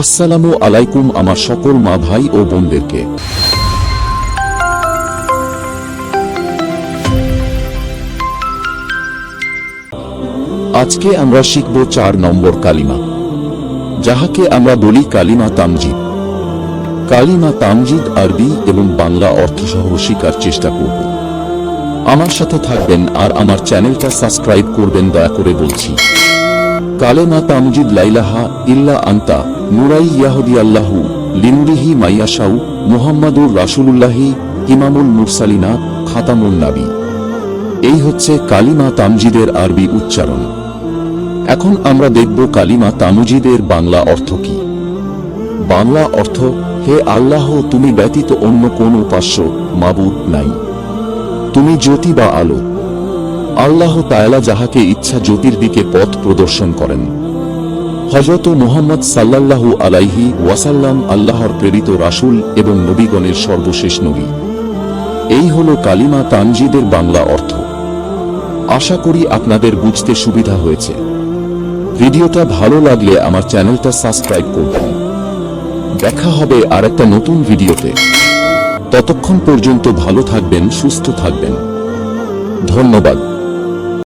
আসসালামু আলাইকুম আমার সকল মা ভাই ও বোনদেরকে। আজকে আমরা শিখব চার নম্বর কালিমা, যাহাকে আমরা বলি কালিমা তামজিদ। কালিমা তামজিদ আরবি এবং বাংলা অর্থসহ শিকার চেষ্টা করব। আমার সাথে থাকবেন আর আমার চ্যানেলটা সাবস্ক্রাইব করবেন দয়া করে বলছি। কালেমা তামজিদ লাইলাহা ইল্লা আন্তা নুরাই ইয়াহুদি আল্লাহু লিনুরিহি মাইয়াশাউ মুহাম্মাদুর রাসূলুল্লাহি ইমামুল মুরসালিনা খাতামুল নাবী। এই হচ্ছে কালিমা তামজিদের আরবি উচ্চারণ। এখন আমরা দেখব কালিমা তামজিদের বাংলা অর্থ কি। বাংলা অর্থ, হে আল্লাহ, তুমি ব্যতীত অন্য কোন উপাস্য মাবুদ নাই। তুমি জ্যোতি বা আলো আল্লাহ তায়ালা যাহাকে ইচ্ছা জ্যোতির দিকে পথ প্রদর্শন করেন। হজরত মোহাম্মদ সাল্লাল্লাহু আলাইহি ওয়াসাল্লাম আল্লাহর প্রেরিত রাসূল এবং নবীগণের সর্বশেষ নবী। এই হল কালিমা তানজিদের বাংলা অর্থ। আশা করি আপনাদের বুঝতে সুবিধা হয়েছে। ভিডিওটা ভালো লাগলে আমার চ্যানেলটা সাবস্ক্রাইব করবেন। দেখা হবে আর একটা নতুন ভিডিওতে। ততক্ষণ পর্যন্ত ভালো থাকবেন, সুস্থ থাকবেন। ধন্যবাদ।